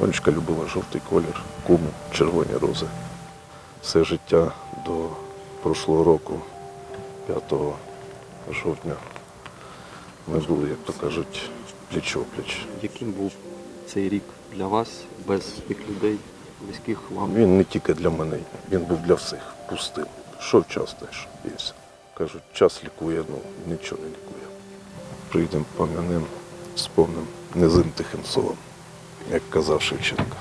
Сонечка любила жовтий колір, куму, червоні рози. Все життя до прошлого року, 5 жовтня, ми були, як то кажуть, пліч-опліч. Яким був цей рік для вас без тих людей, близьких вам? Він не тільки для мене, він був для всіх пустим. Що час теж і все. Кажуть, час лікує, ну нічого не лікує. Прийдемо пом'янем, спомним низим тихим солом, як казав Шевченко.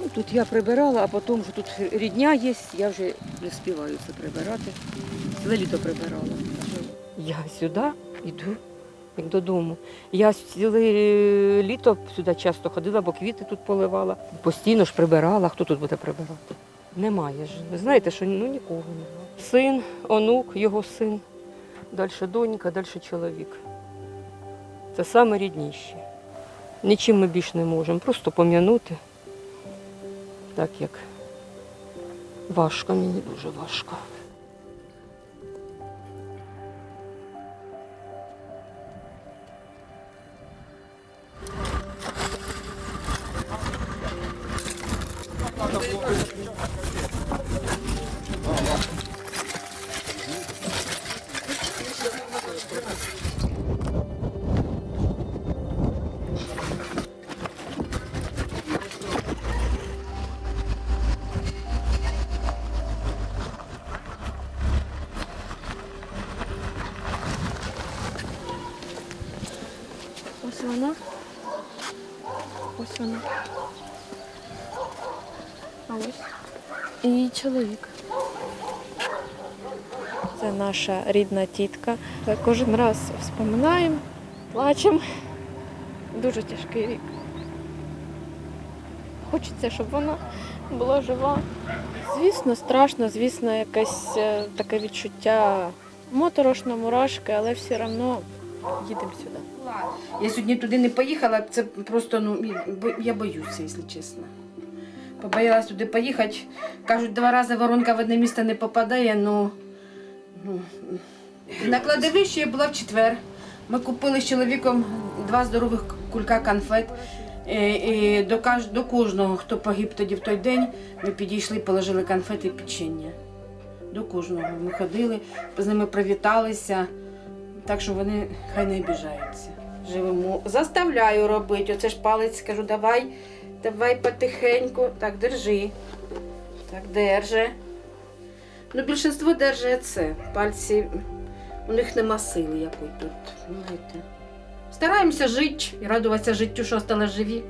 Ну, тут я прибирала, а потім що тут рідня є, я вже не співаю це прибирати. Ціле літо прибирала. Я сюди йду, як додому. Я ціле літо сюди часто ходила, бо квіти тут поливала. Постійно ж прибирала. Хто тут буде прибирати? Немає ж. Ви знаєте, що ну нікого немає. Син, онук, його син, далі донька, далі чоловік. Це саме рідніше. Нічим ми більш не можемо, просто пом'янути. Так як важко, мені дуже важко. Ось вона. Ось вона. А ось. І чоловік. Це наша рідна тітка. Кожен раз вспоминаємо, плачемо. Дуже тяжкий рік. Хочеться, щоб вона була жива. Звісно, страшно, звісно, якесь е, таке відчуття моторошно, мурашки, але все одно їдемо сюди. Я сьогодні туди не поїхала, це просто ну я боюся, якщо чесно. Побоялась туди поїхати. Кажуть, два рази воронка в одне місце не попадає, ну. На кладовищі я була в четвер. Ми купили з чоловіком два здорових кулька конфет. І, і до, до кожного, хто погиб тоді в той день, ми підійшли, положили конфети і печення. До кожного. Ми ходили, з ними привіталися. Так що вони хай не обіжаються. Живемо. Заставляю робити. Оце ж палець кажу, давай, давай потихеньку. Так, держи. Так, держи. Ну, більшинство держить це. Пальці, у них нема сили якої тут. знаєте. Стараємося жити і радуватися життю, що стали живі.